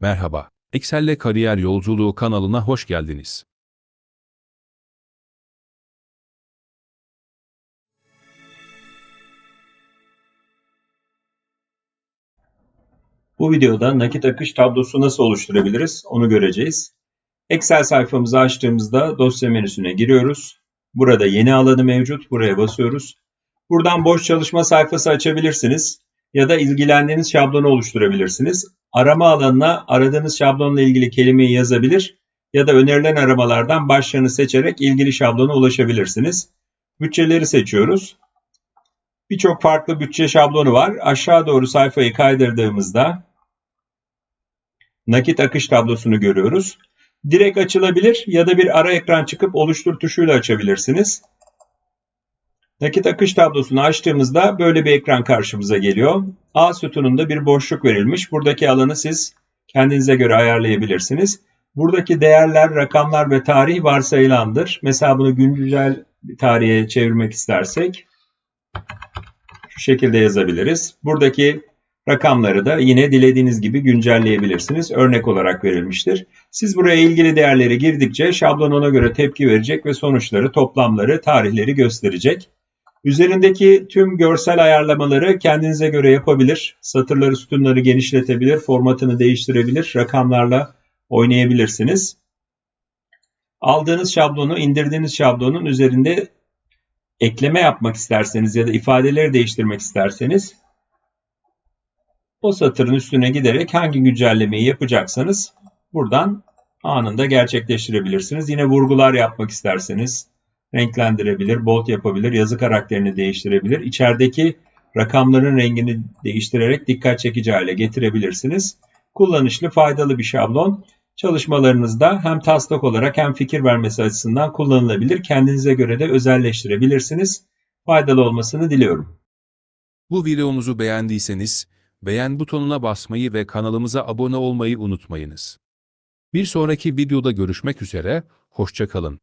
Merhaba, Excel'le Kariyer Yolculuğu kanalına hoş geldiniz. Bu videoda nakit akış tablosu nasıl oluşturabiliriz onu göreceğiz. Excel sayfamızı açtığımızda dosya menüsüne giriyoruz. Burada yeni alanı mevcut. Buraya basıyoruz. Buradan boş çalışma sayfası açabilirsiniz ya da ilgilendiğiniz şablonu oluşturabilirsiniz. Arama alanına aradığınız şablonla ilgili kelimeyi yazabilir ya da önerilen aramalardan başlığını seçerek ilgili şablona ulaşabilirsiniz. Bütçeleri seçiyoruz. Birçok farklı bütçe şablonu var. Aşağı doğru sayfayı kaydırdığımızda nakit akış tablosunu görüyoruz. Direkt açılabilir ya da bir ara ekran çıkıp oluştur tuşuyla açabilirsiniz. Nakit akış tablosunu açtığımızda böyle bir ekran karşımıza geliyor. A sütununda bir boşluk verilmiş. Buradaki alanı siz kendinize göre ayarlayabilirsiniz. Buradaki değerler, rakamlar ve tarih varsayılandır. Mesela bunu güncel tarihe çevirmek istersek şu şekilde yazabiliriz. Buradaki rakamları da yine dilediğiniz gibi güncelleyebilirsiniz. Örnek olarak verilmiştir. Siz buraya ilgili değerleri girdikçe şablon ona göre tepki verecek ve sonuçları, toplamları, tarihleri gösterecek. Üzerindeki tüm görsel ayarlamaları kendinize göre yapabilir. Satırları, sütunları genişletebilir, formatını değiştirebilir, rakamlarla oynayabilirsiniz. Aldığınız şablonu, indirdiğiniz şablonun üzerinde ekleme yapmak isterseniz ya da ifadeleri değiştirmek isterseniz o satırın üstüne giderek hangi güncellemeyi yapacaksanız buradan anında gerçekleştirebilirsiniz. Yine vurgular yapmak isterseniz renklendirebilir, bold yapabilir, yazı karakterini değiştirebilir. İçerideki rakamların rengini değiştirerek dikkat çekici hale getirebilirsiniz. Kullanışlı, faydalı bir şablon. Çalışmalarınızda hem taslak olarak hem fikir vermesi açısından kullanılabilir. Kendinize göre de özelleştirebilirsiniz. Faydalı olmasını diliyorum. Bu videomuzu beğendiyseniz, beğen butonuna basmayı ve kanalımıza abone olmayı unutmayınız. Bir sonraki videoda görüşmek üzere, hoşça kalın.